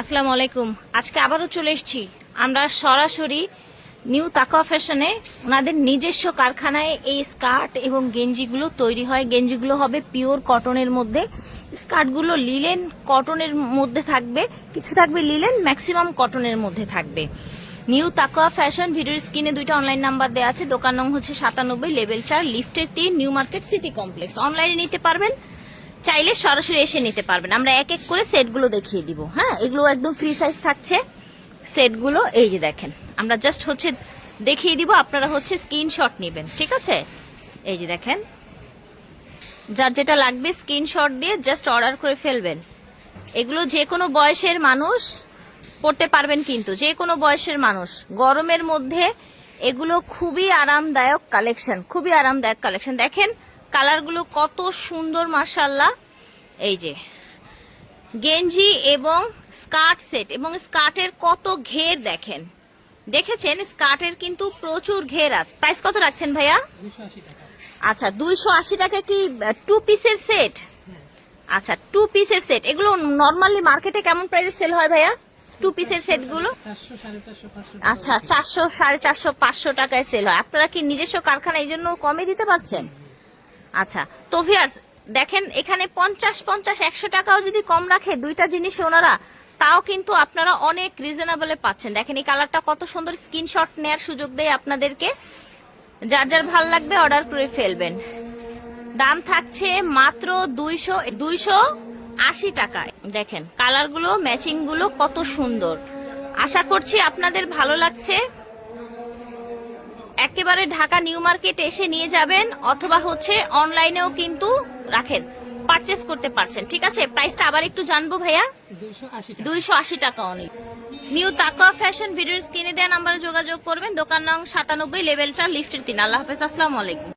আসসালামু আলাইকুম। আজকে আবারও চলে এসেছি। আমরা সরাসরি নিউ তাকওয়া ফ্যাশনে। ওনাদের নিজস্ব কারখানায় এই স্কার্ট এবং গেঞ্জিগুলো তৈরি হয়। গেঞ্জিগুলো হবে পিওর কটনের মধ্যে। স্কার্টগুলো লিলেন কটনের মধ্যে থাকবে। কিছু থাকবে লিলেন, ম্যাক্সিমাম কটনের মধ্যে থাকবে। নিউ তাকওয়া ফ্যাশন ভিডিওর স্ক্রিনে দুইটা অনলাইন নাম্বার দেওয়া আছে। দোকান নং হচ্ছে সাতানব্বই লেভেল চার, লিফটের তিন, নিউ মার্কেট সিটি কমপ্লেক্স। অনলাইনে নিতে পারবেন। চাইলে সরাসরি এসে নিতে পারবেন। আমরা এক এক করে সেটগুলো দেখিয়ে দিব হ্যাঁ? এগুলো একদম ফ্রি সাইজ থাকছে। সেটগুলো, এই যে দেখেন, আমরা জাস্ট হচ্ছে দেখিয়ে দিব, আপনারা হচ্ছে স্ক্রিনশট নেবেন, ঠিক আছে? এই যে দেখেন, যার যেটা লাগবে স্ক্রিনশট দিয়ে জাস্ট অর্ডার করে ফেলবেন। এগুলো যে কোনো বয়সের মানুষ পড়তে পারবেন কিন্তু, যে কোনো বয়সের মানুষ। গরমের মধ্যে এগুলো খুবই আরামদায়ক কালেকশন খুবই আরামদায়ক কালেকশন দেখেন কালারগুলো কত সুন্দর মার্শাল্লাহ এই যে, গেঞ্জি এবং স্কার্ট সেট, এবং স্কার্টের কত ঘের দেখেন। দেখেছেন? স্কার্টের কিন্তু প্রচুর ঘের আর। প্রাইস কত রাখছেন ভাইয়া? আচ্ছা দুইশো আশি টাকা কি টু পিসের সেট আচ্ছা টু পিসের সেট এগুলো নর্মালি মার্কেটে কেমন প্রাইসে সেল হয় ভাইয়া? টু পিসের সেটগুলো চারশো সাড়ে চারশো পাঁচশো আচ্ছা চারশো, সাড়ে চারশো, পাঁচশো টাকায় সেল হয়। আপনারা কি নিজস্ব কারখানা, এই জন্য কমে দিতে পারছেন? আচ্ছা তো ভিয়ার্স দেখেন এখানে পঞ্চাশ পঞ্চাশ, একশো টাকাও যদি কম রাখে দুইটা জিনিস ওনারা, তাও কিন্তু আপনারা অনেক রিজনেবলে পাচ্ছেন। দেখেন এই কালারটা কত সুন্দর স্ক্রিনশট নেয়ার সুযোগ দেয় আপনাদেরকে। যার যার ভালো লাগবে অর্ডার করে ফেলবেন। দাম থাকছে মাত্র দুইশো দুইশো আশি টাকায় দেখেন কালারগুলো ম্যাচিংগুলো কত সুন্দর। আশা করছি আপনাদের ভালো লাগছে। একেবারে ঢাকা নিউ মার্কেট এসে নিয়ে যাবেন অথবা হচ্ছে অনলাইনেও কিন্তু রাখেন পারচেস করতে পারছেন। ঠিক আছে? প্রাইসটা আবার একটু জানব ভাইয়া। দুইশো আশি টাকা। অনেক নিউ তাকা ফ্যাশন ভিডিওর স্ক্রিনে দেওয়া নাম্বারে যোগাযোগ করবেন। দোকান নং সাতানব্বই লেভেল চার লিফটের তিন। আল্লাহ হাফেজ আসসালামু আলাইকুম।